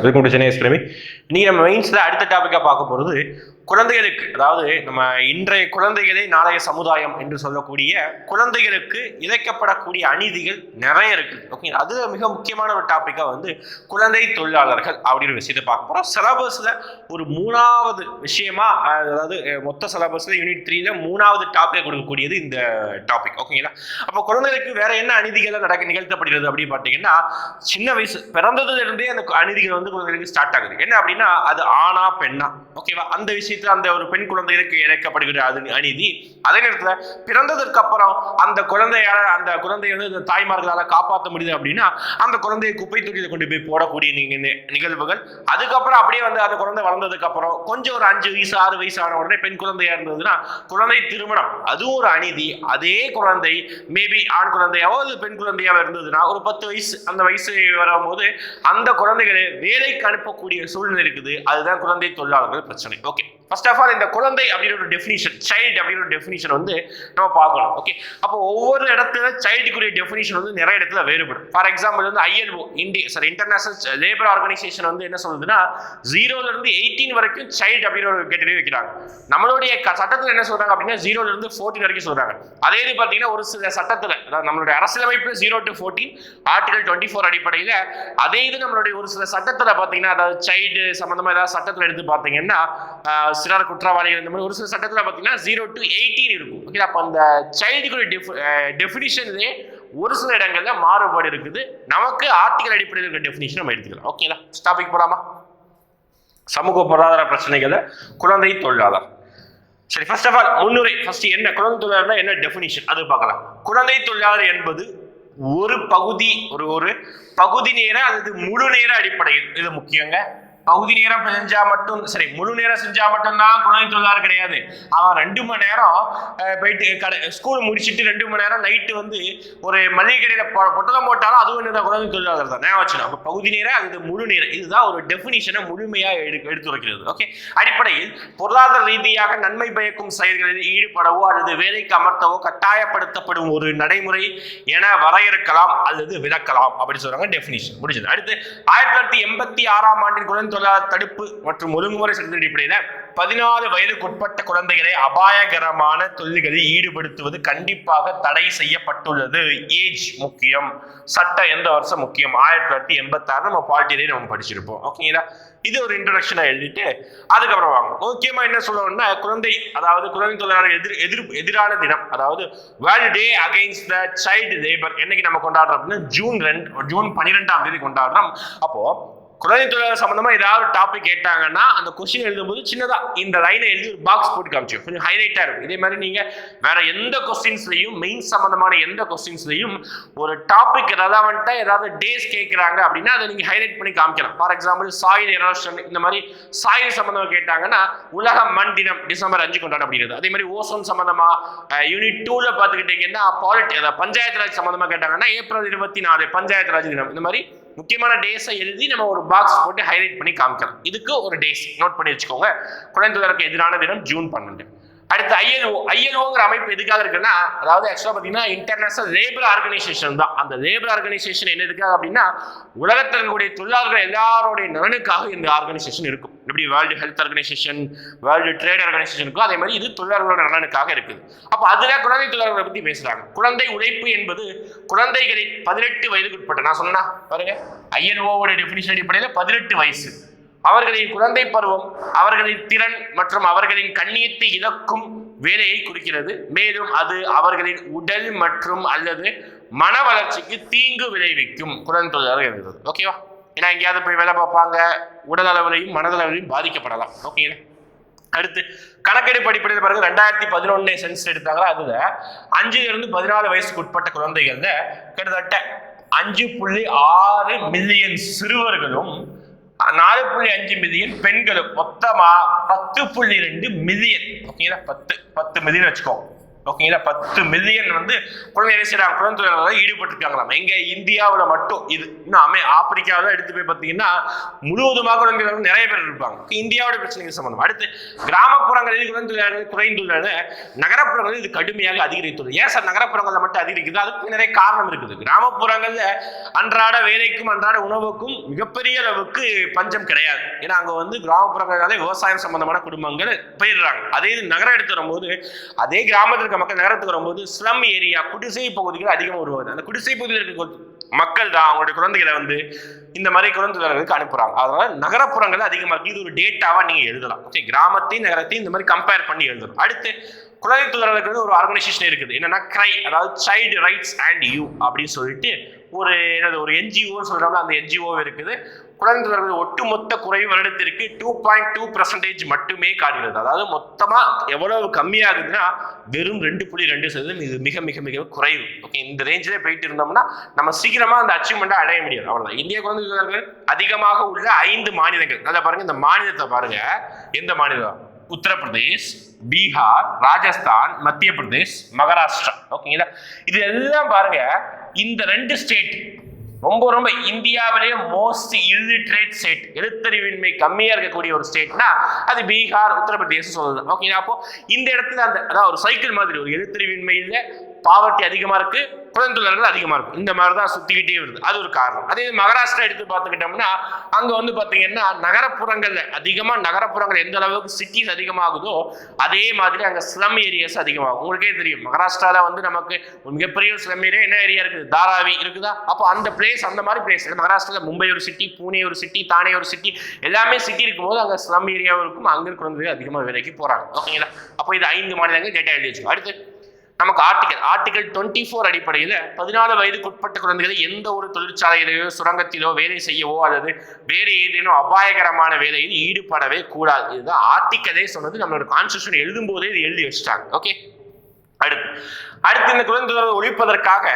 Welcome to Chennai எஸ்பிரமி இன்னைக்கு நம்ம மெயின்ஸில் அடுத்த டாப்பிக்காக பார்க்க போகிறது குழந்தைகளுக்கு அதாவது நம்ம இன்றைய குழந்தைகளே நாளைய சமுதாயம் என்று சொல்லக்கூடிய குழந்தைகளுக்கு இழைக்கப்படக்கூடிய அநீதிகள் நிறைய இருக்கு. ஓகே அது மிக முக்கியமான ஒரு டாப்பிக்காக வந்து குழந்தை தொழிலாளர்கள் அப்படின்ற விஷயத்தை பார்க்க போகிறோம் சிலபஸில் ஒரு மூணாவது விஷயமா அதாவது மொத்த சிலபஸில் யூனிட் த்ரீல மூணாவது டாப்பிக் கொடுக்கக்கூடியது இந்த டாபிக் ஓகேங்களா அப்போ குழந்தைகளுக்கு வேற என்ன அநீதிகள் நடக்க நிகழ்த்தப்படுகிறது அப்படின்னு பார்த்தீங்கன்னா சின்ன வயசு பிறந்ததுல இருந்தே அந்த அநீதிகள் வந்து குழந்தைகளுக்கு ஸ்டார்ட் ஆகுது. என்ன அப்படின்னா அது ஆணா பெண்ணா. ஓகேவா அந்த விஷயத்துல அந்த ஒரு பெண் குழந்தைகளுக்கு இழைக்கப்படுகிற அது அநீதி. அதே நேரத்துல பிறந்ததற்கு அப்புறம் அந்த குழந்தையால அந்த குழந்தையை வந்து தாய்மார்களால காப்பாற்ற முடியுது அப்படின்னா அந்த குழந்தையை குப்பை தொட்டியில கொண்டு போய் போடக்கூடிய நீங்க நிகழ்வுகள். அதுக்கப்புறம் அப்படியே வந்து அந்த குழந்தை வளர்ந்ததுக்கு அப்புறம் கொஞ்சம் ஒரு அஞ்சு வயசு ஆறு வயசு ஆன உடனே பெண் குழந்தையா இருந்ததுன்னா குழந்தை திருமணம். அதுவும் ஒரு அநீதி. அதே குழந்தை மேபி ஆண் குழந்தையாவோ அது பெண் குழந்தையாவோ இருந்ததுன்னா ஒரு பத்து வயசு அந்த வயசு வரும்போது அந்த குழந்தைகளை வேலைக்கு அனுப்பக்கூடிய சூழ்நிலை இருக்குது. அதுதான் குழந்தை தொழிலாளர்கள் பிரச்சனை. ஓகே ஃபர்ஸ்ட் ஆஃப் ஆல் இந்த குழந்தை அப்படின்ற ஒரு டெஃபினிஷன் சைல்டு அப்படின்ற ஒரு டெஃபினிஷன் வந்து நம்ம பார்க்கணும் ஓகே அப்போ ஒவ்வொரு இடத்துல சைல்டுக்குரிய டெஃபினிஷன் வந்து நிறைய இடத்துல வேறுபடும். ஃபார் எக்ஸாம்பிள் வந்து ஐஎல்ஓ இந்திய சாரி இன்டர்நேஷனல் லேபர் ஆர்கனைசேஷன் வந்து என்ன சொல்லுதுன்னா ஜீரோலேருந்து எயிட்டீன் வரைக்கும் சைல்டு அப்படின்ற ஒரு கேட்டகரி வைக்கிறாங்க. நம்மளுடைய க- என்ன சொல்றாங்க அப்படின்னா ஜீரோலேருந்து ஃபோர்டீன் வரைக்கும் சொல்றாங்க. அதே இது பார்த்தீங்கன்னா ஒரு சில சட்டத்தில் அதாவது நம்மளுடைய அரசியலமைப்பு zero to fourteen article twenty four அடிப்படையில் அதே இது நம்மளுடைய ஒரு சில சட்டத்தில் பார்த்தீங்கன்னா அதாவது சைல்டு சம்மந்தமாக ஏதாவது சட்டத்தில் எடுத்து பார்த்தீங்கன்னா சிறார் குற்றவாளிகள் இந்த மாதிரி ஒரு சில சட்டத்தில் பார்த்தீங்கன்னா ஜீரோ டு எயிட்டீன் இருக்கும். ஓகே அப்போ அந்த சைல்டுக்குரிய டெஃபினிஷன்லேயே ஒரு சில இடங்களில் மாறுபாடு இருக்குது. நமக்கு ஆர்டிகல் அடிப்படையில் இருக்கிற டெஃபினிஷன் நம்ம எடுத்துக்கலாம். ஓகேங்களா டாபிக் போலாமா? சமூக பொருளாதார பிரச்சனைகளை குழந்தை தொழிலாளர். சரி ஃபர்ஸ்ட் ஆஃப் ஆல் முன்னுரை ஃபர்ஸ்ட் என்ன? குழந்தை தொழிலாளர் என்ன டெஃபினிஷன் அது பார்க்கலாம். குழந்தை தொழிலாளர் என்பது ஒரு பகுதி ஒரு ஒரு பகுதி நேர அல்லது முழு நேர அடிப்படையில் இது முக்கியங்க. பகுதி நேரம் செஞ்சா மட்டும் சரி முழு நேரம் செஞ்சா மட்டும்தான் குழந்தை தொழிலாளர் கிடையாது. அவன் ரெண்டு மணி நேரம் போயிட்டு கடை ஸ்கூல் முடிச்சிட்டு ரெண்டு மணி நேரம் நைட்டு வந்து ஒரு மளிகை கடையில பொட்டலம் போட்டாலும் அதுவும் என்ன குழந்தை தொழிலாளர் தான். ஞாபகம் வச்சுக்கணும். அப்போ பகுதி நேரம் அது முழு நேரம் இதுதான் ஒரு டெஃபினிஷனை முழுமையாக எடு எடுத்துரைக்கிறது ஓகே அடிப்படையில் பொருளாதார ரீதியாக நன்மை பயக்கும் செயல்களில் ஈடுபடவோ அல்லது வேலைக்கு அமர்த்தவோ கட்டாயப்படுத்தப்படும் ஒரு நடைமுறை என வரையறுக்கலாம் அல்லது விலக்கலாம் அப்படி சொல்றாங்க டெஃபினிஷன் முடிஞ்சது. அடுத்து ஆயிரத்தி தொள்ளாயிரத்தி எண்பத்தி ஆறாம் ஆண்டின் குழந்தை தொழிலாளர் தடுப்பு மற்றும் ஒழுங்குமுறை சட்டத்தின் அடிப்படையில் பதினாலு வயதுக்குட்பட்ட குழந்தைகளை அபாயகரமான தொழில்களில் ஈடுபடுத்துவது கண்டிப்பாக தடை செய்யப்பட்டுள்ளது. ஏஜ் முக்கியம். சட்டம் எந்த வருஷம் முக்கியம்? ஆயிரத்தி தொள்ளாயிரத்தி எண்பத்தாறு நம்ம பாலிட்டியிலே நம்ம படிச்சிருப்போம். ஓகேங்களா இது ஒரு இன்ட்ரடக்ஷனை எழுதிட்டு அதுக்கப்புறம் வாங்க. முக்கியமா என்ன சொல்லணும்னா குழந்தை அதாவது குழந்தை தொழிலாளர் எதிர் எதிர் எதிரான தினம் அதாவது world day against the child labour என்னைக்கு நம்ம கொண்டாடுறோம் அப்படின்னா ஜூன் ரெண்டு ஜூன் பன்னிரெண்டாம் தேதி கொண்டாடுறோம். அப்போ குழந்தை தொழிலாளர் சம்பந்தமா ஏதாவது டாபிக் கேட்டாங்கன்னா அந்த கொஸ்டின் எழுதும்போது சின்னதா இந்த லைனை எழுதி ஒரு பாக்ஸ் போட்டு காமிச்சு. கொஞ்சம் ஹைலைட்டா இருக்கும். இதே மாதிரி நீங்க வேற எந்த கொஸ்டின்ஸ்லயும் மெயின் சம்பந்தமான எந்த கொஸ்டின்ஸ்லயும் ஒரு டாபிக் ரெலவெண்டா ஏதாவது டேஸ் கேட்கிறாங்க அப்படின்னா அதை நீங்க ஹைலைட் பண்ணி காமிக்கலாம். ஃபார் எக்ஸாம்பிள் சாயில் எரோஷன் இந்த மாதிரி சாயில் சம்பந்தமா கேட்டாங்கன்னா உலக மண் தினம் டிசம்பர் அஞ்சு கொண்டாட கொண்டாடப்படுகிறது அதே மாதிரி ஓசோன் சம்பந்தமா யூனிட் டூல பாத்துக்கிட்டீங்கன்னா பாலிட்டி அதாவது பஞ்சாயத்து ராஜ் சம்பந்தமா கேட்டாங்கன்னா ஏப்ரல் இருபத்தி நாலு பஞ்சாயத்து ராஜ் தினம். இந்த மாதிரி முக்கியமான டேஸை எழுதி நம்ம ஒரு பாக்ஸ் போட்டு ஹைலைட் பண்ணி காமிக்கலாம். இதுக்கு ஒரு டேஸ் நோட் பண்ணி வச்சுக்கோங்க. குழந்தைகளுக்கு எதிரான தினம் ஜூன் பன்னெண்டு. அடுத்து ஐஎல்ஓ ஐஎல்ஓங்கிற அமைப்பு எதுக்காக இருக்குன்னா அதாவது ஆக்சுவலாக பார்த்தீங்கன்னா இன்டர்நேஷனல் லேபர் ஆர்கனைசேஷன் தான். அந்த லேபர் ஆர்கனைசேஷன் என்ன எதுக்காக அப்படின்னா உலகத்தில் இருக்கக்கூடிய தொழிலாளர்கள் எல்லாருடைய நலனுக்காக இந்த ஆர்கனைசேஷன் இருக்கும். எப்படி world health organisation world trade organisation இருக்கும் அதே மாதிரி இது தொழிலாளர்களோட நலனுக்காக இருக்குது. அப்போ அதில் குழந்தை தொழிலாளர்களை பற்றி பேசுகிறாங்க குழந்தை உழைப்பு என்பது குழந்தைகளை பதினெட்டு வயதுக்கு உட்பட்ட நான் சொன்னா பாருங்க ஐஎன்ஓவோட டெஃபினிஷன் அடிப்படையில் பதினெட்டு வயசு. அவர்களின் குழந்தை பருவம் அவர்களின் திறன் மற்றும் அவர்களின் கண்ணியத்தை இழக்கும் வேலையை குறிக்கிறது. மேலும் அது அவர்களின் உடல் மற்றும் அல்லது மன வளர்ச்சிக்கு தீங்கு விளைவிக்கும். குழந்தை தொழிலாளர் இருக்கிறது ஓகேவா ஏன்னா எங்கேயாவது போய் வேலை பார்ப்பாங்க. உடல் அளவிலையும் மனதளவிலையும் பாதிக்கப்படலாம். ஓகேங்களா அடுத்து கணக்கெடுப்பு அடிப்படையில் பாருங்க ரெண்டாயிரத்தி பதினொன்னு சென்ஸ் எடுத்தாங்களா? அதுல அஞ்சுல இருந்து பதினாலு வயசுக்கு உட்பட்ட குழந்தைகள்ல கிட்டத்தட்ட அஞ்சு புள்ளி ஆறு மில்லியன் சிறுவர்களும் நாலு புள்ளி அஞ்சு மில்லியன் பெண்களும் மொத்தமா பத்து புள்ளி ரெண்டு மில்லியன். ஓகேங்களா? பத்து. பத்து மில்லியன் வச்சுக்கோங்க ஓகேங்களா? பத்து மில்லியன் வந்து குழந்தை செய்யறாங்க குழந்தை ஈடுபட்டிருக்காங்களாம். எங்க இந்தியாவில் மட்டும் இது இன்னும் அமே ஆப்பிரிக்காவில் எடுத்து போய் பார்த்தீங்கன்னா முழுவதுமாக குழந்தைகள் நிறைய பேர் இருப்பாங்க. இந்தியாவோட பிரச்சனைகள் சம்பந்தம்? அடுத்து கிராமப்புறங்களில் குழந்தை தொழிலாளர்கள் குறைந்துள்ளன நகரப்புறங்களில் இது கடுமையாக அதிகரித்துள்ளது. ஏன் சார் நகரப்புறங்களில் மட்டும் அதிகரிக்குது? அதுக்கு நிறைய காரணம் இருக்குது. கிராமப்புறங்களில் அன்றாட வேலைக்கும் அன்றாட உணவுக்கும் மிகப்பெரிய அளவுக்கு பஞ்சம் கிடையாது. ஏன்னா அங்கே வந்து கிராமப்புறங்களாலே விவசாயம் சம்பந்தமான குடும்பங்கள் பயிர்றாங்க அதே இது நகரம் எடுத்து வரும்போது அதே கிராமத்தில் இருக்க மக்கள் நகரத்துக்கு வரும்போது ஸ்லம் ஏரியா குடிசை பகுதிகள் அதிகமாக உருவாகுது. அந்த குடிசை பகுதியில் இருக்க மக்கள் தான் அவங்களுடைய குழந்தைகளை வந்து இந்த மாதிரி குழந்தைகளுக்கு அனுப்புறாங்க. அதனால நகரப்புறங்கள் அதிகமாக இது ஒரு டேட்டாவா நீங்க எழுதலாம். ஓகே கிராமத்தையும் நகரத்தையும் இந்த மாதிரி கம்பேர் பண்ணி எழுதணும். அடுத்து குழந்தை தொழிலாளர்களுக்கு ஒரு ஆர்கனைசேஷன் இருக்குது. என்னன்னா கிரை அதாவது சைல்டு ரைட்ஸ் அண்ட் யூ அப்படின்னு சொல்லிட்டு ஒரு என்னது ஒரு என்ஜிஓ சொல்றாங்க அந்த என்ஜிஓ இருக்குது. குழந்தை ஒட்டுமொத்த குறைவு வருடத்திற்கு டூ பாயிண்ட் டூ பர்சன்டேஜ் மட்டுமே காட்டுகிறது. அதாவது மொத்தமாக எவ்வளவு கம்மியாகுதுன்னா வெறும் ரெண்டு புள்ளி ரெண்டு சதவீதம் இது மிக மிக மிக குறைவு. ஓகே இந்த ரேஞ்சிலே போயிட்டு இருந்தோம்னா நம்ம சீக்கிரமாக அந்த அச்சீவ்மெண்ட்டை அடைய முடியாது. அவ்வளோதான் இந்திய குழந்தை அதிகமாக உள்ள ஐந்து மாநிலங்கள். அதை பாருங்க இந்த மாநிலத்தை பாருங்க. எந்த மாநிலம்? உத்தரப்பிரதேஷ் பீகார் ராஜஸ்தான் மத்திய பிரதேஷ் மகாராஷ்டிரா. ஓகேங்களா இது எல்லாம் பாருங்க. இந்த ரெண்டு ஸ்டேட் ரொம்ப ரொம்ப இந்தியாவிலேயே மோஸ்ட் இல்லிட்ரேட் ஸ்டேட் எழுத்தறிவின்மை கம்மியாக இருக்கக்கூடிய ஒரு ஸ்டேட்னா அது பீகார் உத்தரப்பிரதேசம் சொல்லுது ஓகேங்களா அப்போ இந்த இடத்துல அந்த அதாவது ஒரு சைக்கிள் மாதிரி ஒரு எழுத்தறிவின்மை இல்லை பாவர்ட்டி அதிகமாக இருக்குது குழந்தைகள் அதிகமாக இருக்கும் இந்த மாதிரி தான் சுற்றிக்கிட்டே வருது. அது ஒரு காரணம். அதே மகாராஷ்டிரா எடுத்து பார்த்துக்கிட்டோம்னா அங்கே வந்து பார்த்தீங்கன்னா நகரப்புறங்களில் அதிகமாக நகரப்புறங்கள் எந்த அளவுக்கு சிட்டிஸ் அதிகமாகுதோ அதே மாதிரி அங்கே ஸ்லம் ஏரியாஸ் அதிகமாகும். உங்களுக்கே தெரியும். மகாராஷ்டிராவில் வந்து நமக்கு மிகப்பெரிய ஸ்லம் ஏரியா என்ன ஏரியா இருக்குது? தாராவி இருக்குதா? அப்போ அந்த பிளேஸ் அந்த மாதிரி பிளேஸ் மகாராஷ்டிராவில் மும்பை ஒரு சிட்டி பூனே ஒரு சிட்டி தானே ஒரு சிட்டி எல்லாமே சிட்டி இருக்கும்போது அங்கே ஸ்லம் ஏரியாவும் இருக்கும். அங்கே குழந்தைகள் அதிகமாக வேலைக்கு போகிறாங்க ஓகேங்களா? அப்போ இது ஐந்து மாநிலங்கள் டேட்டா எழுதி வச்சுக்கோ அடுத்து நமக்கு ஆர்டிகல் ஆர்டிகல் டுவெண்ட்டி ஃபோர் அடிப்படையில் பதினாலு வயதுக்கு உட்பட்ட குழந்தைகளை எந்த ஒரு தொழிற்சாலையிலோ சுரங்கத்திலோ வேலை செய்யவோ அல்லது வேறு ஏதேனும் அபாயகரமான வேலையில் ஈடுபடவே கூடாது. இதுதான் ஆர்டிக்கலே சொன்னது. நம்மளோட கான்ஸ்டியூஷன் எழுதும் போதே இது எழுதி வச்சிட்டாங்க. ஓகே அடுத்து. அடுத்து இந்த குழந்தை ஒழிப்பதற்காக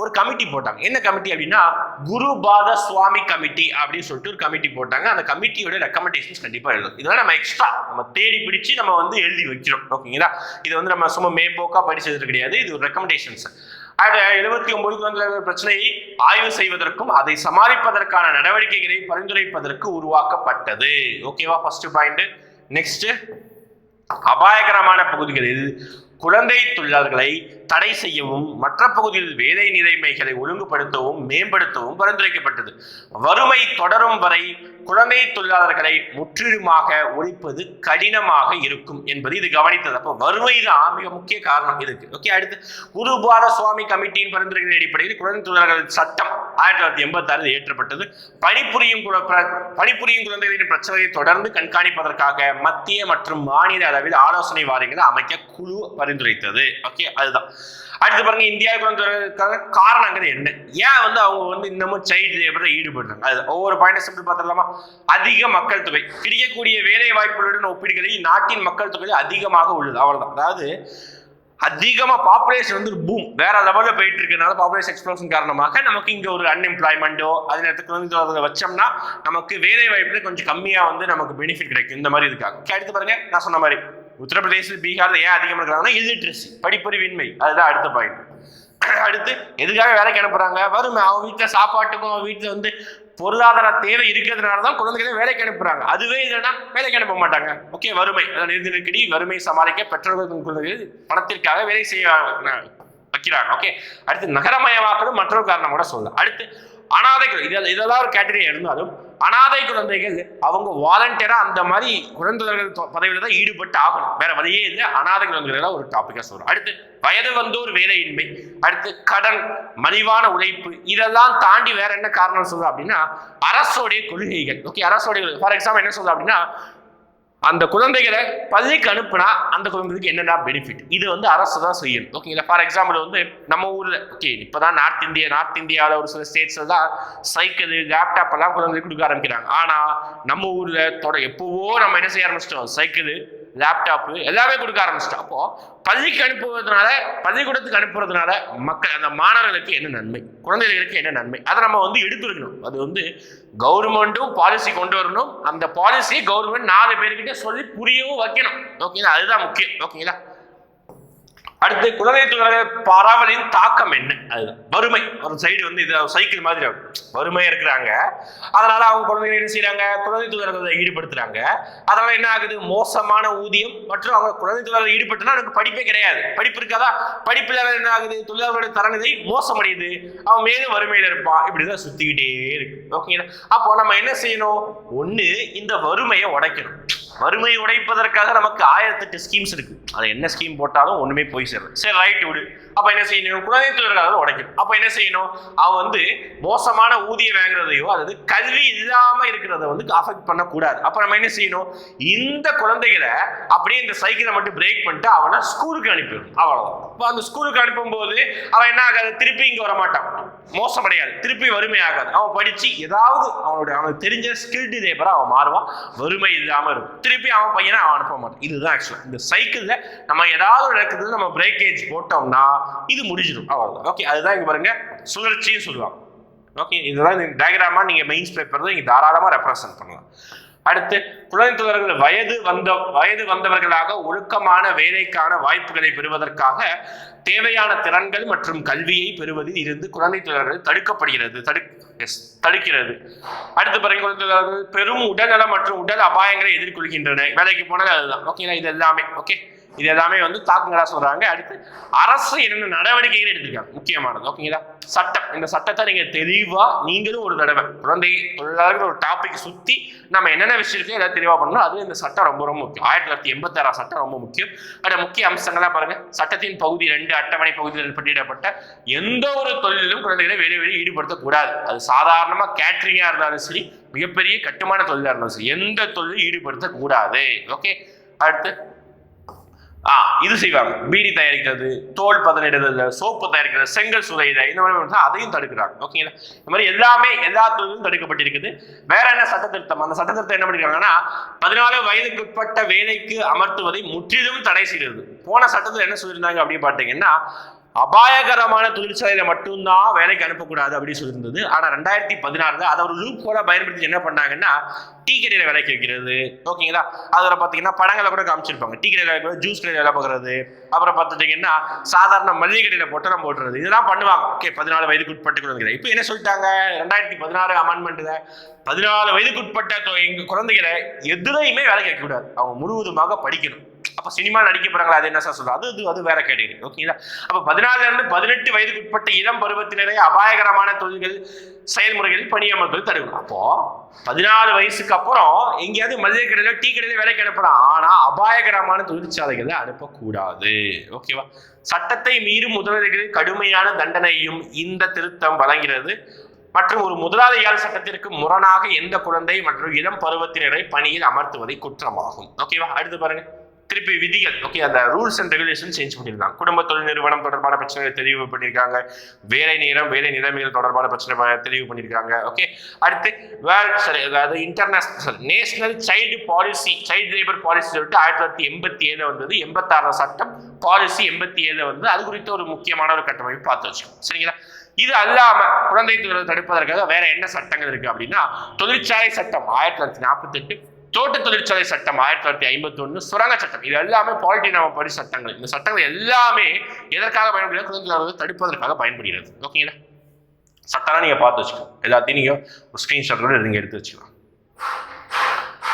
ஒரு கமிட்டி போட்டாங்க. என்ன கமிட்டி அப்படின்னா குருபாத சுவாமி கமிட்டி அப்படின்னு சொல்லிட்டு ஒரு கமிட்டி போட்டாங்க. அந்த கமிட்டியோட ரெக்கமெண்டேஷன்ஸ் கண்டிப்பாக எழுதும் இதெல்லாம் நம்ம எக்ஸ்ட்ரா நம்ம தேடி பிடிச்சு நம்ம வந்து எழுதி வைக்கிறோம் ஓகேங்களா இது வந்து நம்ம சும்மா மேம்போக்காக படிச்சது கிடையாது. இது ஒரு ரெக்கமெண்டேஷன்ஸ் எழுபத்தி ஒன்பது குழந்தைகள் பிரச்சனையை ஆய்வு செய்வதற்கும் அதை சமாளிப்பதற்கான நடவடிக்கைகளை பரிந்துரைப்பதற்கு உருவாக்கப்பட்டது. ஓகேவா ஃபர்ஸ்ட் பாயிண்ட் நெக்ஸ்ட் அபாயகரமான பகுதிகளில் குழந்தை தொழிலாளர்களை தடை செய்யவும் மற்ற பகுதியில் வேலை நிலைமைகளை ஒழுங்குபடுத்தவும் மேம்படுத்தவும் பரிந்துரைக்கப்பட்டது. வறுமை தொடரும் வரை குழந்தை தொழிலாளர்களை முற்றிலுமாக ஒழிப்பது கடினமாக இருக்கும் என்பது இது கவனித்தது. அப்போ வறுமை தான் மிக முக்கிய காரணம் இதுக்கு. ஓகே அடுத்து குருபால சுவாமி கமிட்டியின் பரிந்துரைகளின் அடிப்படையில் குழந்தை தொழிலாளர்கள் சட்டம் ஆயிரத்தி தொள்ளாயிரத்தி எண்பத்தி ஆறில் இயற்றப்பட்டது பணிபுரியும் பிர- பணிபுரியும் குழந்தைகளின் பிரச்சனையை தொடர்ந்து கண்காணிப்பதற்காக மத்திய மற்றும் மாநில அளவில் ஆலோசனை வாரியங்களை அமைக்க குழு பரிந்துரைத்தது. ஓகே அதுதான். அடுத்து பாருங்க இந்தியா குழந்தைகளுக்கான காரணங்கிறது என்ன? ஏன் வந்து அவங்க வந்து இன்னமும் சைல்டு லேபரில் ஈடுபடுறாங்க? அது ஒவ்வொரு பாயிண்ட் சிம்பிள் பார்த்துடலாமா? அதிக மக்கள் தொகை. கிடைக்கக்கூடிய வேலை வாய்ப்புகளுடன் ஒப்பிடுகையில் நாட்டின் மக்கள் தொகை அதிகமாக உள்ளது. அவ்வளவுதான். அதாவது அதிகமாக பாப்புலேஷன் வந்து பூம் வேற லெவலில் போயிட்டு இருக்கனால பாப்புலேஷன் எக்ஸ்ப்ளோஷன் காரணமாக நமக்கு இங்கே ஒரு அன்எம்ப்ளாய்மெண்ட்டோ அது நேரத்துக்கு வந்து வச்சோம்னா நமக்கு வேலை வாய்ப்புல கொஞ்சம் கம்மியாக வந்து நமக்கு பெனிஃபிட் கிடைக்கும். இந்த மாதிரி இருக்காங்க அடுத்து பாருங்க நான் சொன்ன மாதிரி. உத்தரப்பிரதேச பீகாரில் ஏன் அதிகமாக இருக்கிறாங்கன்னா இல்லிட்ரஸி படிப்பறிவின்மை. அதுதான் அடுத்த பாயிண்ட் அடுத்து எதுக்காக வேலைக்கு அனுப்புறாங்க? வறுமை. அவன் வீட்டில் சாப்பாட்டுக்கும் அவன் வீட்டில் வந்து பொருளாதார தேவை இருக்கிறதுனால தான் குழந்தைகளை வேலைக்கு அனுப்புறாங்க. அதுவே இல்லைன்னா வேலைக்கு அனுப்ப மாட்டாங்க. ஓகே வறுமை. அதாவது நிதி நெருக்கடி வறுமை சமாளிக்க பெற்றோர்கள் குழந்தைகள் பணத்திற்காக வேலை செய்ய வைக்கிறாங்க. ஓகே அடுத்து நகரமயமாக்கலும் மற்றொரு காரணம் கூட சொல்லலாம். அடுத்து அனாதை இதெல்லாம் இதெல்லாம் ஒரு கேட்டகரி இருந்தாலும் அனாதை குழந்தைகள் அவங்க வாலண்டியராக அந்த மாதிரி குழந்தைகள் பதவியில் தான் ஈடுபட்டு ஆகணும். வேற வழியே இல்லை. அனாதை குழந்தைகள் ஒரு டாப்பிக்காக சொல்கிறோம் அடுத்து வயது வந்தோர் வேலையின்மை. அடுத்து கடன் மலிவான உழைப்பு. இதெல்லாம் தாண்டி வேற என்ன காரணம் சொல்றோம் அப்படின்னா அரசோடைய கொள்கைகள். ஓகே அரசோடைய ஃபார் எக்ஸாம்பிள் என்ன சொல்றோம் அப்படின்னா அந்த குழந்தைகளை பள்ளிக்கு அனுப்புனா அந்த குழந்தைக்கு என்னென்ன பெனிஃபிட் இது வந்து அரசு தான் செய்யணும். ஓகேங்களா ஃபார் எக்ஸாம்பிள் வந்து நம்ம ஊரில் ஓகே இப்பதான் நார்த் இந்தியா நார்த் இந்தியாவில் ஒரு சில ஸ்டேட்ஸில் தான் சைக்கிள் லேப்டாப் எல்லாம் குழந்தைக்கு கொடுக்க ஆரம்பிக்கிறாங்க. ஆனால் நம்ம ஊரில் தொட எப்போவோ நம்ம என்ன செய்ய ஆரம்பிச்சிட்டோம்? சைக்கிள் லேப்டாப்பு எல்லாமே கொடுக்க ஆரம்பிச்சிட்டோம். அப்போ பள்ளிக்கு அனுப்புவதனால பள்ளிக்கூடத்துக்கு அனுப்புறதுனால மக்கள் அந்த மாணவர்களுக்கு என்ன நன்மை? குழந்தைகளுக்கு என்ன நன்மை? அதை நம்ம வந்து எடுத்துருக்கணும். அது வந்து கவர்மெண்ட்டும் பாலிசி கொண்டு வரணும். அந்த பாலிசி கவர்மெண்ட் நாலு பேர்கிட்ட சொல்லி புரியவும் வைக்கணும். ஓகேங்களா அதுதான் முக்கியம். ஓகேங்களா அடுத்து குழந்தை தொழிலாளர் பரவலின் தாக்கம் என்ன? அதுதான் வறுமை. ஒரு சைடு வந்து இது சைக்கிள் மாதிரி வறுமையாக இருக்கிறாங்க. அதனால அவங்க குழந்தைகள் என்ன செய்யறாங்க குழந்தை தொழிலாளர்களை ஈடுபடுத்துறாங்க. அதனால என்ன ஆகுது? மோசமான ஊதியம். மற்றும் அவங்க குழந்தை தொழிலாளர் ஈடுபட்டுனா எனக்கு படிப்பே கிடையாது. படிப்பு இருக்காதா? படிப்பு இல்லாத என்ன ஆகுது? தொழிலாளர்களுடைய தரநிலை மோசமடையுது. அவன் மேலும் வறுமையில இருப்பான் இப்படிதான் சுத்திக்கிட்டே இருக்கு. ஓகேங்களா அப்போ நம்ம என்ன செய்யணும்? ஒன்று இந்த வறுமையை உடைக்கணும். வறுமை உடைப்பதற்காக நமக்கு ஆயிரத்தெட்டு ஸ்கீம்ஸ் இருக்கு. அது என்ன ஸ்கீம் போட்டாலும் ஒன்றுமே போய் சேரும். சரி ரைட் விடு. அப்ப என்ன செய்யணும்? குழந்தை தொழிலாளர்கள் உடைக்கணும். அப்ப என்ன செய்யணும்? அவன் வந்து மோசமான ஊதியம் வாங்குறதையோ அதாவது கல்வி இல்லாம இருக்கிறத வந்து அஃபெக்ட் பண்ணக்கூடாது. அப்ப நம்ம என்ன செய்யணும்? இந்த குழந்தைகளை அப்படியே இந்த சைக்கிளை மட்டும் பிரேக் பண்ணிட்டு அவனை ஸ்கூலுக்கு அனுப்பிடும் அவ்வளவுதான். இப்போ அந்த ஸ்கூலுக்கு அனுப்பும்போது அவன் என்ன ஆகாது? திருப்பி இங்க வர மாட்டான் மோசமடையாது திருப்பி வறுமை ஆகாது. அவன் படிச்சு ஏதாவது அவனோட அவனுக்கு தெரிஞ்ச ஸ்கில்டு லேபரா அவன் மாறுவான். வறுமை இல்லாம இருக்கும். திருப்பி அவன் பையனை அவன் அனுப்ப மாட்டான். இதுதான் ஆக்சுவலா இந்த சைக்கிள்ல நம்ம ஏதாவது ஒரு இடத்துல நம்ம பிரேக்கேஜ் போட்டோம்னா இது முடிஞ்சிடும். அவ்வளோதான் ஓகே அதுதான் இங்கே பாருங்க சுழற்சின்னு சொல்லுவாங்க. ஓகே இதுதான் இந்த டயக்ராமா நீங்கள் மெயின்ஸ் பேப்பர் நீங்கள் தாராளமாக ரெப்ரசன்ட் பண்ணலாம். அடுத்து குழந்தை தொழிலாளர்கள் வயது வந்த வயது வந்தவர்களாக ஒழுக்கமான வேலைக்கான வாய்ப்புகளை பெறுவதற்காக தேவையான திறன்கள் மற்றும் கல்வியை பெறுவதில் இருந்து குழந்தை தடுக்கப்படுகிறது தடு எஸ் தடுக்கிறது. அடுத்து பாருங்க குழந்தை தொழிலாளர்கள் பெரும் உடல்நலம் மற்றும் உடல் அபாயங்களை எதிர்கொள்கின்றன. வேலைக்கு போனது அதுதான். ஓகேங்களா இது எல்லாமே. ஓகே இது எல்லாமே வந்து தாக்குங்களா சொல்றாங்க. அடுத்து அரசு என்னென்ன நடவடிக்கைகள் எடுத்திருக்காங்க? முக்கியமானது. ஓகேங்களா? சட்டம். இந்த சட்டத்தை நீங்க தெளிவா நீங்களும் ஒரு தடவை குழந்தை தொழிலாளர்கள் ஒரு டாபிக் சுத்தி நம்ம என்னென்ன விஷயம் இருக்கோ எதாவது தெளிவா பண்ணணும் அது இந்த சட்டம் ரொம்ப ரொம்ப முக்கியம். ஆயிரத்தி தொள்ளாயிரத்தி எண்பத்தாறாம் சட்டம் ரொம்ப முக்கியம். அதோட முக்கிய அம்சங்கள்லாம் பாருங்க. சட்டத்தின் பகுதி ரெண்டு அட்டவணை பகுதியில் பட்டியிடப்பட்ட எந்த ஒரு தொழிலும் குழந்தைகளை வேலை வேலை ஈடுபடுத்தக்கூடாது அது சாதாரணமா கேட்ரிங்கா இருந்தாலும் சரி மிகப்பெரிய கட்டுமான தொழிலாக இருந்தாலும் சரி எந்த தொழிலும் ஈடுபடுத்தக்கூடாது ஓகே? அடுத்து ஆ இது செய்வாங்க. பீடி தயாரிக்கிறது தோல் பதனிடுறது சோப்பு தயாரிக்கிறது செங்கல் சுதையில இந்த மாதிரி அதையும் தடுக்கிறாங்க. ஓகேங்களா இந்த மாதிரி எல்லாமே எல்லா தொழிலும் தடுக்கப்பட்டிருக்குது. வேற என்ன சட்ட திருத்தம்? அந்த சட்ட திருத்தம் என்ன பண்ணிருக்காங்கன்னா பதினாலு வயதுக்கு உட்பட்ட வேலைக்கு அமர்த்துவதை முற்றிலும் தடை செய்கிறது. போன சட்டத்தில் என்ன சொல்லியிருந்தாங்க அப்படின்னு பார்த்தீங்கன்னா அபாயகரமான தொழிற்சாலையில மட்டும்தான் வேலைக்கு அனுப்பக்கூடாது அப்படின்னு சொல்லியிருந்தது. ஆனால் ரெண்டாயிரத்தி பதினாறுல அதை ஒரு லூப் கூட பயன்படுத்தி என்ன பண்ணாங்கன்னா டீ கடையில் வேலைக்கு வைக்கிறது. ஓகேங்களா? அதில் பார்த்தீங்கன்னா படங்களை கூட காமிச்சிருப்பாங்க. டீ கடையில் வேலை ஜூஸ் கடையில் வேலை பார்க்கறது. அப்புறம் பார்த்துட்டிங்கன்னா சாதாரண மளிகை கடையில் பொட்டலம் போட்டுறது இதெல்லாம் பண்ணுவாங்க. ஓகே பதினாலு வயதுக்கு உட்பட்டு குழந்தைகளை இப்போ என்ன சொல்லிட்டாங்க? ரெண்டாயிரத்தி பதினாறு அமெண்ட்மெண்ட்டில் பதினாலு வயதுக்கு உட்பட்ட தொ- குழந்தைகளை எதுலையுமே வேலைக்கு வைக்கக்கூடாது. அவங்க முழுவதுமாக படிக்கணும். அப்போ சினிமா நடிக்க போறாங்களா? அது என்ன சார் சொல்றது? அது அது அது வேற கேட்டகரி ஓகேங்களா அப்போ பதினாலுல இருந்து பதினெட்டு வயதுக்கு உட்பட்ட இளம் பருவத்தினரை அபாயகரமான தொழில்கள் செயல்முறைகளில் பணியமர்த்தல் தருவோம் அப்போ பதினாலு வயசுக்கு அப்புறம் எங்கேயாவது மளிகை கடையில டீ கடையில வேலைக்கு அனுப்பலாம் ஆனா அபாயகரமான தொழிற்சாலைகளை அனுப்பக்கூடாது. ஓகேவா சட்டத்தை மீறும் முதலாளிகளுக்கு கடுமையான தண்டனையும் இந்த திருத்தம் வழங்கிறது. மற்றும் ஒரு முதலாளியால் சட்டத்திற்கு முரணாக எந்த குழந்தை மற்றும் இளம் பருவத்தினரை பணியில் அமர்த்துவதை குற்றமாகும். ஓகேவா அடுத்து பாருங்க. திருப்பி விதிகள். ஓகே அந்த ரூல்ஸ் அண்ட் ரெகுலேஷன் சேஞ்ச் பண்ணியிருக்காங்க குடும்ப தொழில் நிறுவனம் தொடர்பான பிரச்சனைகளை தெளிவு பண்ணியிருக்காங்க. வேலை நேரம் வேலை நிலைமைகள் தொடர்பான பிரச்சனை தெளிவு பண்ணியிருக்காங்க. ஓகே அடுத்து வேர்ல்ட் சரி அதாவது international national child policy child labour policy சொல்லிட்டு ஆயிரத்தி தொள்ளாயிரத்தி எண்பத்தி ஏழு வந்தது. எண்பத்தாறு சட்டம் பாலிசி எண்பத்தி ஏழு வந்து அது குறித்த ஒரு முக்கியமான ஒரு கட்டமைப்பு பார்த்து வச்சுக்கோங்க சரிங்களா? இது அல்லாம குழந்தை தொழில் தடுப்பதற்காக வேற என்ன சட்டங்கள் இருக்கு அப்படின்னா தொழிற்சாலை சட்டம் ஆயிரத்தி தொள்ளாயிரத்தி நாற்பத்தெட்டு தோட்ட தொழிற்சாலை சட்டம் ஆயிரத்தி தொள்ளாயிரத்தி ஐம்பத்தி ஒன்று சுரங்க சட்டம். இது எல்லாமே பாலிட்டி நம்ம படி சட்டங்கள். இந்த சட்டங்கள் எல்லாமே எதற்காக பயன்படுகிறது? குழந்தை தடுப்பதற்காக பயன்படுகிறது. ஓகேங்களா சட்டம்லாம் நீங்கள் பார்த்து வச்சுக்கோங்க. எல்லாத்தையும் நீங்கள் ஒரு ஸ்கிரீன்ஷாட் கூட நீங்கள் எடுத்து வச்சுக்கலாம்.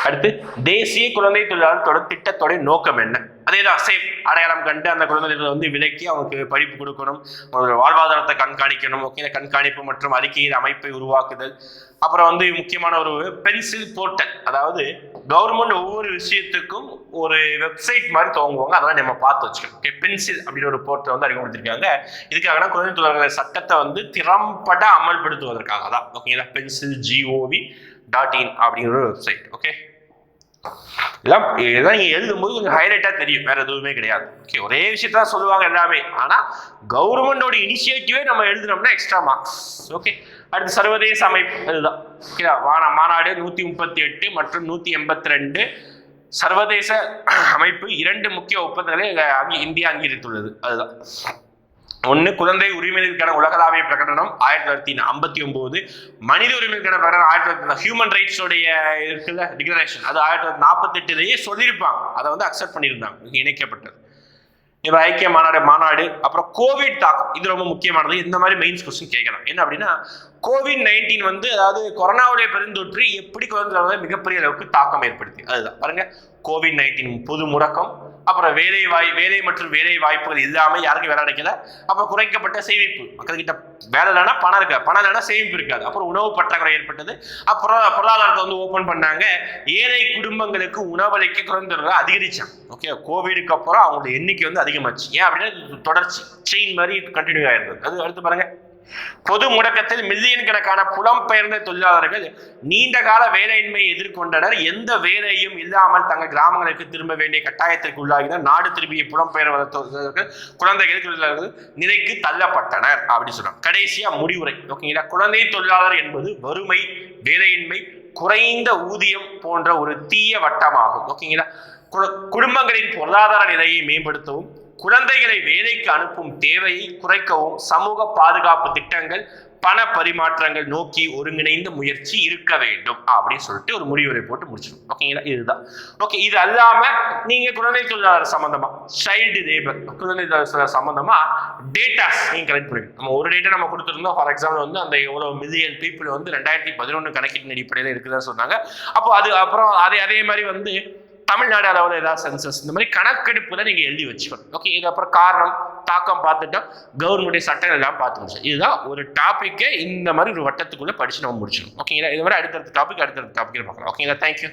அடுத்து தேசிய குழந்தை தொழிலாளர் தொடர் திட்டத்தோடைய நோக்கம் என்ன? அதேதான் சேம் அடையாளம் கண்டு அந்த குழந்தைகளை வந்து விலக்கி அவங்களுக்கு படிப்பு கொடுக்கணும். ஒரு வாழ்வாதாரத்தை கண்காணிக்கணும். ஓகே கண்காணிப்பு மற்றும் அறிக்கையின் அமைப்பை உருவாக்குதல். அப்புறம் வந்து முக்கியமான ஒரு பென்சில் போர்ட்டல் அதாவது கவர்மெண்ட் ஒவ்வொரு விஷயத்துக்கும் ஒரு வெப்சைட் மாதிரி துவங்குவாங்க. அதெல்லாம் நம்ம பார்த்து வச்சுக்கணும். ஓகே பென்சில் அப்படின்னு ஒரு போர்ட்டல் வந்து அறிமுகப்படுத்திருக்காங்க இதுக்காகனா குழந்தை தொழிலாளர்கள் சட்டத்தை வந்து திறம்பட அமல்படுத்துவதற்காக தான். ஓகேங்களா பென்சில் ஜிஓவி டாட் இன் அப்படிங்கிற ஒரு வெப்சைட் ஓகே இதெல்லாம் இதெல்லாம் நீங்க எழுதும்போது கொஞ்சம் ஹைலைட்டாக தெரியும். வேற எதுவுமே கிடையாது. ஓகே ஒரே விஷயத்தான் சொல்லுவாங்க எல்லாமே. ஆனால் கவர்மெண்டோட இனிஷியேட்டிவே நம்ம எழுதுனோம்னா எக்ஸ்ட்ரா மார்க்ஸ் ஓகே அடுத்து சர்வதேச அமைப்பு. அதுதான். ஓகேவா வான மாநாடு நூற்றி முப்பத்தி எட்டு மற்றும் நூற்றி எண்பத்தி ரெண்டு. சர்வதேச அமைப்பு இரண்டு முக்கிய ஒப்பந்தங்களை இந்தியா அங்கீகரித்துள்ளது. அதுதான். ஒன்று குழந்தை உரிமைகளுக்கான உலகளாவிய பிரகடனம் ஆயிரத்தி தொள்ளாயிரத்தி ஐம்பத்தி ஒன்பது மனித உரிமைகளுக்கான பிரகடனம் ஆயிரத்தி தொள்ளாயிரத்தி ஹியூமன் ரைட்ஸோடைய இருக்குல்ல டிக்ளரேஷன் அது ஆயிரத்தி தொள்ளாயிரத்தி நாற்பத்தெட்டுலேயே சொல்லியிருப்பாங்க. அதை வந்து அக்செப்ட் பண்ணியிருந்தாங்க. இணைக்கப்பட்டது. இப்போ ஐக்கிய மாநாடு மாநாடு அப்புறம் கோவிட் தாக்கம். இது ரொம்ப முக்கியமானது. இந்த மாதிரி மெயின்ஸ் கொஸ்டின் கேட்கலாம். என்ன அப்படின்னா கோவிட் நைன்டீன் வந்து அதாவது கொரோனாவுடைய பெருந்தொற்று எப்படி குழந்தை மிகப்பெரிய அளவுக்கு தாக்கம் ஏற்படுத்தி. அதுதான். பாருங்க கோவிட் நைன்டீன் பொது முடக்கம் அப்புறம் வேலை வாய் வேலை மற்றும் வேலை வாய்ப்புகள் இல்லாமல் யாருக்கும் வேலை கிடைக்கல. அப்புறம் குறைக்கப்பட்ட சேமிப்பு. மக்கள்கிட்ட வேலை இல்லைன்னா பணம் இருக்காது. பணம் இல்லைன்னா சேமிப்பு இருக்காது. அப்புறம் உணவு பற்றாக்குறை ஏற்பட்டது. அப்புறம் பொருளாதாரத்தை வந்து ஓப்பன் பண்ணாங்க. ஏழை குடும்பங்களுக்கு உணவளிக்க குறைந்தவர்கள் அதிகரிச்சாங்க. ஓகே கோவிடுக்கு அப்புறம் அவங்களோட எண்ணிக்கை வந்து அதிகமாச்சு. ஏன் அப்படின்னா தொடர்ச்சி. செயின் மாதிரி கண்டினியூ ஆயிருந்தது அது அடுத்து பாருங்கள் பொது முடக்கத்தில் மில்லியன் கணக்கான புலம்பெயர்ந்த தொழிலாளர்கள் நீண்ட கால வேலையின்மையை எதிர்கொண்டனர். எந்த வேலையும் இல்லாமல் தங்கள் கிராமங்களுக்கு திரும்ப வேண்டிய கட்டாயத்திற்கு உள்ளாகினர். நாடு திரும்பிய புலம்பெயர்ந்த தொழிலாளர்கள் குழந்தைகள் தொழிலாளர்கள் நிலைக்கு தள்ளப்பட்டனர் அப்படின்னு சொல்றாங்க. கடைசியா முடிவுரை. ஓகேங்களா? குழந்தை தொழிலாளர் என்பது வறுமை வேலையின்மை குறைந்த ஊதியம் போன்ற ஒரு தீய வட்டமாகும். ஓகேங்களா? குடும்பங்களின் பொருளாதார நிலையை மேம்படுத்தவும் குழந்தைகளை வேலைக்கு அனுப்பும் தேவையை குறைக்கவும் சமூக பாதுகாப்பு திட்டங்கள் பண பரிமாற்றங்கள் நோக்கி ஒருங்கிணைந்த முயற்சி இருக்க வேண்டும் அப்படின்னு சொல்லிட்டு ஒரு முடிவுரை போட்டு முடிச்சிடும் ஓகேங்களா இதுதான். ஓகே இது அல்லாம நீங்க குழந்தை தொழிலாளர் சம்பந்தமா சைல்டு லேபர் குழந்தை தொழிலாளர் சம்பந்தமா டேட்டாஸ் நீங்க கலெக்ட் பண்ணுங்க நம்ம ஒரு டேட்டா நம்ம கொடுத்துருந்தோம். ஃபார் எக்ஸாம்பிள் வந்து அந்த எவ்வளவு மில்லியன் பீப்புள் வந்து ரெண்டாயிரத்தி பதினொன்று கணக்கீட்டின் அடிப்படையில் இருக்குதுன்னு சொன்னாங்க. அப்போ அது அப்புறம் அதே அதே மாதிரி வந்து தமிழ்நாடு அளவில் ஏதாவது சென்சஸ் இந்த மாதிரி கணக்கெடுப்புல நீங்க எழுதி வச்சுக்கணும். ஓகே இது அப்புறம் காரணம் தாக்கம் பார்த்துட்டோம் கவர்மெண்ட் சட்டங்கள் எல்லாம் பார்த்து இதுதான் ஒரு டாப்பிக்கே இந்த மாதிரி ஒரு வட்டத்துக்குள்ள படிச்சு நம்ம முடிச்சிடும் ஓகேங்களா இது மாதிரி அடுத்தடுத்த டாபிக் அடுத்தடுத்த டாபிக் பார்க்கலாம். ஓகேங்களா தேங்க்யூ